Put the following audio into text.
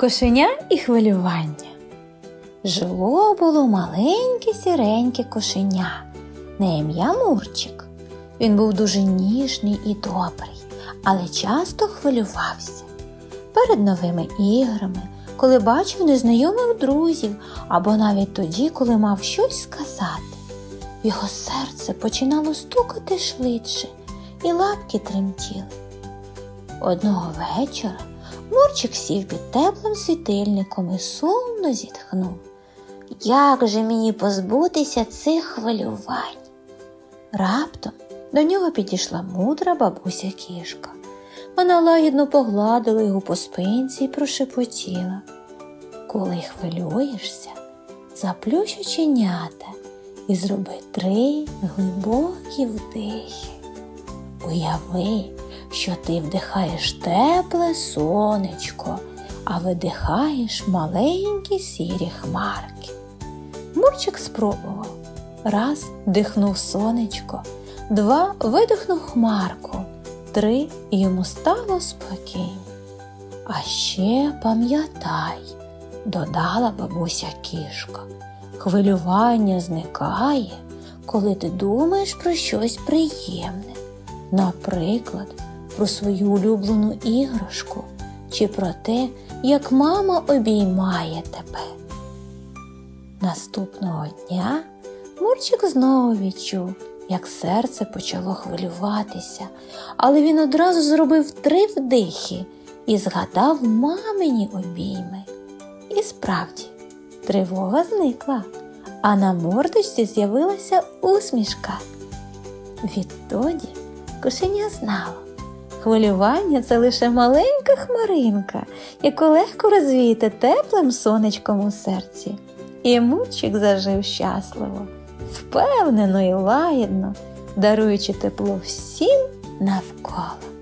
Кошеня і хвилювання. Жило було маленьке сіреньке кошеня на ім'я Мурчик. Він був дуже ніжний і добрий, але часто хвилювався. Перед новими іграми, коли бачив незнайомих друзів, або навіть тоді, коли мав щось сказати. Його серце починало стукати швидше, і лапки тремтіли. Одного вечора Мурчик сів під теплим світильником і сумно зітхнув. Як же мені позбутися цих хвилювань? Раптом до нього підійшла мудра бабуся кішка. Вона лагідно погладила його по спинці і прошепотіла. Коли хвилюєшся, заплющ оченята і зроби три глибокі вдихи. Уяви, що ти вдихаєш тепле сонечко, а видихаєш маленькі сірі хмарки. Мурчик спробував. Раз вдихнув сонечко, два видихнув хмарку, три йому стало спокійно. А ще пам'ятай, додала бабуся кішка, хвилювання зникає, коли ти думаєш про щось приємне, наприклад, про свою улюблену іграшку чи про те, як мама обіймає тебе. Наступного дня Мурчик знову відчув, як серце почало хвилюватися, але він одразу зробив три вдихи і згадав мамині обійми. І справді, тривога зникла, а на мордочці з'явилася усмішка. Відтоді кошеня знало, хвилювання це лише маленька хмаринка, яку легко розвіяти теплим сонечком у серці. І мучик зажив щасливо, впевнено і лагідно, даруючи тепло всім навколо.